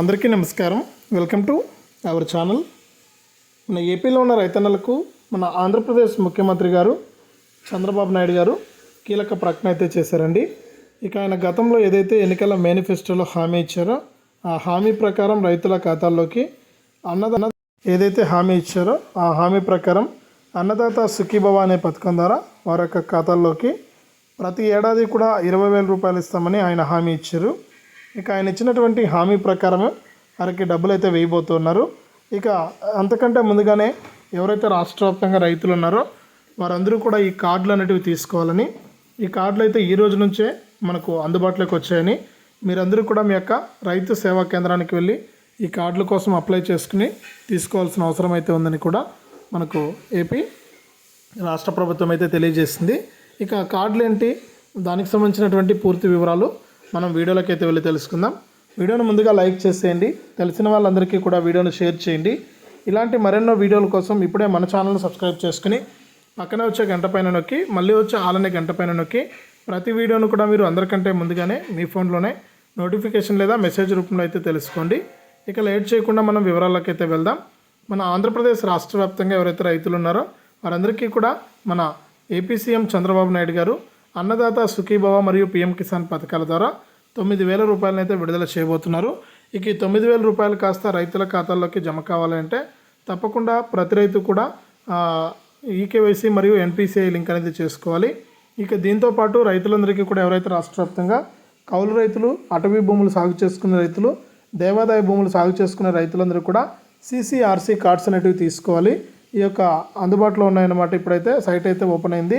అందరికీ నమస్కారం. Welcome to our channel మన ఏపీలో ఉన్న రైతన్నలకు మన ఆంధ్రప్రదేశ్ ముఖ్యమంత్రి గారు చంద్రబాబు నాయుడు గారు కీలక ప్రకటన అయితే చేశారండి. ఇక ఆయన గతంలో ఏదైతే ఎన్నికల మేనిఫెస్టోలో హామీ ఇచ్చారో ఆ హామీ ప్రకారం రైతుల ఖాతాల్లోకి అన్నదాన ఏదైతే హామీ ఇచ్చారో ఆ హామీ ప్రకారం అన్నదాత సుఖీభవ అనే పథకం ద్వారా వారి యొక్క ఖాతాల్లోకి ప్రతి ఏడాది కూడా ఇరవై వేల రూపాయలు ఇస్తామని ఆయన హామీ ఇచ్చారు. ఇక ఆయన ఇచ్చినటువంటి హామీ ప్రకారమే వారికి డబ్బులు అయితే వేయబోతున్నారు ఇక అంతకంటే ముందుగానే ఎవరైతే రాష్ట్ర వ్యాప్తంగా రైతులు ఉన్నారో వారందరూ కూడా ఈ కార్డులు అనేటివి తీసుకోవాలని. ఈ కార్డులు అయితే ఈ రోజు నుంచే మనకు అందుబాటులోకి వచ్చాయని. మీరందరూ కూడా మీ యొక్క రైతు సేవా కేంద్రానికి వెళ్ళి ఈ కార్డుల కోసం అప్లై చేసుకుని తీసుకోవాల్సిన అవసరం అయితే ఉందని కూడా మనకు ఏపీ రాష్ట్ర ప్రభుత్వం అయితే తెలియజేసింది. ఇక కార్డులు ఏంటి దానికి సంబంధించినటువంటి పూర్తి వివరాలు మనం వీడియోలోకి అయితే వెళ్ళి తెలుసుకుందాం. వీడియోను ముందుగా లైక్ చేసేయండి. తెలిసిన వాళ్ళందరికీ కూడా వీడియోను షేర్ చేయండి. ఇలాంటి మరెన్నో వీడియోల కోసం ఇప్పుడే మన ఛానల్ను సబ్స్క్రైబ్ చేసుకుని పక్కనే వచ్చే గంట పైన నొక్కి మళ్ళీ వచ్చే ఆలనే గంట పైన నొక్కి ప్రతి వీడియోను కూడా మీరు అందరికంటే ముందుగానే మీ ఫోన్లోనే నోటిఫికేషన్ లేదా మెసేజ్ రూపంలో అయితే తెలుసుకోండి. ఇక లేట్ చేయకుండా మనం వివరాల్లోకి అయితే వెళ్దాం. మన ఆంధ్రప్రదేశ్ రాష్ట్ర వ్యాప్తంగా ఎవరైతే రైతులు ఉన్నారో వారందరికీ కూడా మన ఏపీ సీఎం చంద్రబాబు నాయుడు గారు అన్నదాత సుఖీభవ మరియు పిఎం కిసాన్ పథకాల ద్వారా తొమ్మిది వేల రూపాయలనైతే విడుదల చేయబోతున్నారు. ఇక ఈ తొమ్మిది వేల రూపాయలు కాస్త రైతుల ఖాతాల్లోకి జమ కావాలంటే తప్పకుండా ప్రతి రైతు కూడా ఈకేవైసీ మరియు ఎన్పిసిఐ లింక్ అనేది చేసుకోవాలి. ఇక దీంతో పాటు రైతులందరికీ కూడా ఎవరైతే రాష్ట్ర వ్యాప్తంగా కౌలు రైతులు అటవీ భూములు సాగు చేసుకునే రైతులు దేవాదాయ భూములు సాగు చేసుకునే రైతులందరూ కూడా సిసిఆర్సీ కార్డ్స్ అనేటివి తీసుకోవాలి. ఈ యొక్క అందుబాటులో ఉన్నాయన్నమాట ఇప్పుడైతే సైట్ అయితే ఓపెన్ అయింది.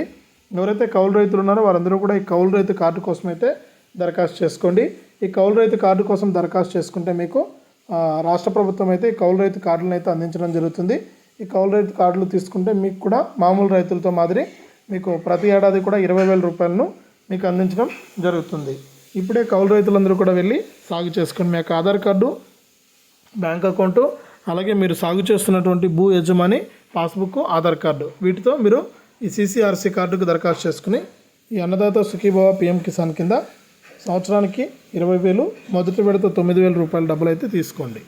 ఎవరైతే కౌలు రైతులు ఉన్నారో వారందరూ కూడా ఈ కౌలు రైతు కార్డు కోసం అయితే దరఖాస్తు చేసుకోండి. ఈ కౌలు రైతు కార్డు కోసం దరఖాస్తు చేసుకుంటే మీకు రాష్ట్ర ప్రభుత్వం అయితే ఈ కౌలు రైతు కార్డులను అయితే అందించడం జరుగుతుంది. ఈ కౌలు రైతు కార్డులు తీసుకుంటే మీకు కూడా మామూలు రైతులతో మాదిరి మీకు ప్రతి ఏడాది కూడా ఇరవై వేల రూపాయలను మీకు అందించడం జరుగుతుంది. ఇప్పుడే కౌలు రైతులందరూ కూడా వెళ్ళి సాగు చేసుకోండి మీ యొక్క ఆధార్ కార్డు బ్యాంక్ అకౌంటు అలాగే మీరు సాగు చేస్తున్నటువంటి భూ యజమాని పాస్బుక్ ఆధార్ కార్డు వీటితో మీరు ఈ సీసీఆర్సీ కార్డుకు దరఖాస్తు చేసుకుని ఈ అన్నదాత సుఖీభవ పిఎం కిసాన్ కింద సంవత్సరానికి ఇరవై వేలు మొదటి విడత తొమ్మిది వేల రూపాయల డబ్బులు అయితే తీసుకోండి.